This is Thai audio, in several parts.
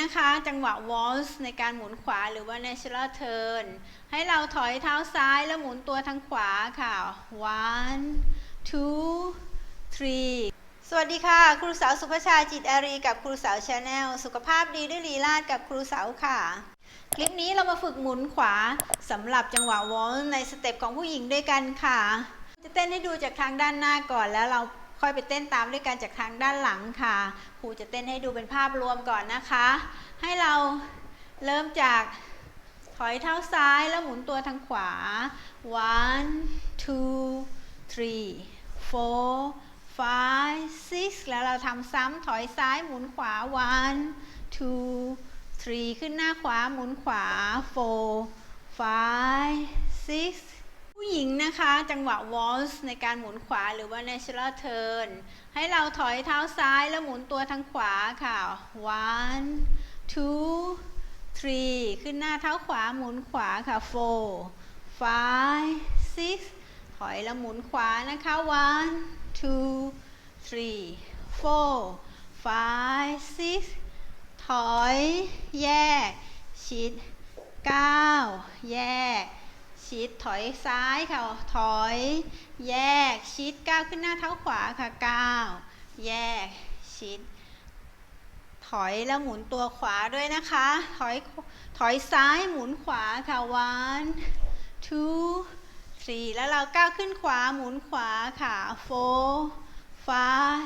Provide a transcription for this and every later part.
นะคะ จังหวะ waltz ในการหมุนขวาหรือว่า natural turn ให้เราถอยเท้าซ้ายแล้วหมุนตัวทางขวาค่ะ one two three สวัสดีค่ะ ครูสาวสุภาชาจิตอารีกับครูสาวชาแนลสุขภาพดีด้วยลีลาดกับครูสาวค่ะ คลิปนี้เรามาฝึกหมุนขวาสำหรับจังหวะวอลในสเต็ปของผู้หญิงด้วยกันค่ะ จะเต้นให้ดูจากทางด้านหน้าก่อนแล้วเรา ค่อยไปเต้นตามด้วยกันจากทางด้านหลังค่ะครูจะเต้นให้ดูเป็นภาพรวมก่อนนะคะ ให้เราเริ่มจากถอยเท้าซ้ายแล้วหมุนตัวทางขวา one two three four five six แล้วเราทำซ้ำถอยซ้ายหมุนขวา one two three ขึ้นหน้าขวาหมุนขวา four five six ผู้หญิง นะคะ จังหวะ waltz ในการหมุนขวาหรือว่า natural turn ให้เราถอยเท้าซ้ายแล้วหมุนตัวทางขวาค่ะ one two three ขึ้นหน้าเท้าขวาหมุนขวาค่ะ four five six ถอยแล้วหมุนขวานะคะ one two three four five six ถอย แยก ชิดก้าแยก ชิดถอยซ้ายค่ะ ถอย แยกชิดก้าวขึ้นหน้าเท้าขวาค่ะก้าวแยกชิด ถอยแล้วหมุนตัวขวาด้วยนะคะ ถอยถอยซ้ายหมุนขวาค่ะ one two three แล้วเราก้าวขึ้นขวาหมุนขวาค่ะ four five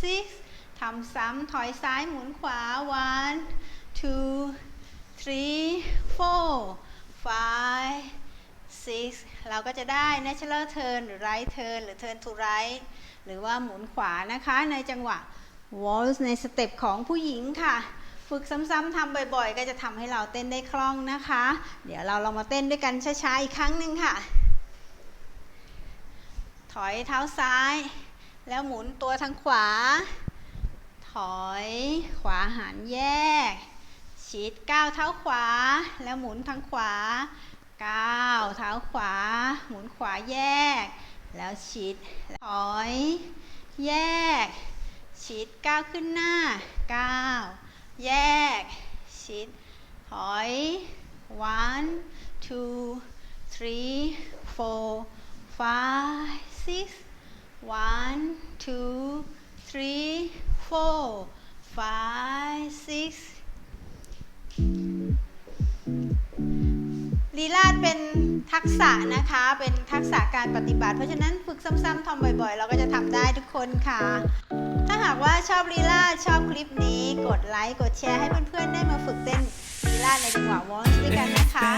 six ทำซ้ำถอยซ้ายหมุนขวา one two three four five six เราก็จะได้ natural turn หรือ right turn หรือ turn to right หรือว่าหมุนขวานะคะในจังหวะ waltz ในสเต็ปของผู้หญิงค่ะ ฝึกซ้ำๆทำบ่อยๆ ก็จะทำให้เราเต้นได้คล่องนะคะ เดี๋ยวเราลองมาเต้นด้วยกันช้าๆ อีกครั้งหนึ่งค่ะ ถอยเท้าซ้าย แล้วหมุนตัวทางขวา ถอยขวาหันแยก ชิดก้าวเท้าขวา แล้วหมุนทางขวา ก้าวเท้าขวา หมุนขวาแยก แล้วชิดถอย แยก ชิดก้าวขึ้นหน้าก้าวแยก ชิด ถอย one two three four five six one two three four five six ทักษะนะคะเป็นทักษะการปฏิบัติ เพราะฉะนั้นฝึกซ้ำๆทำบ่อยๆ เราก็จะทำได้ทุกคนค่ะ ถ้าหากว่าชอบลีลาชอบคลิปนี้ กดไลค์กดแชร์ให้เพื่อนๆได้มาฝึกเต้นลีลาในจังหวะวอลด้วยกันนะคะ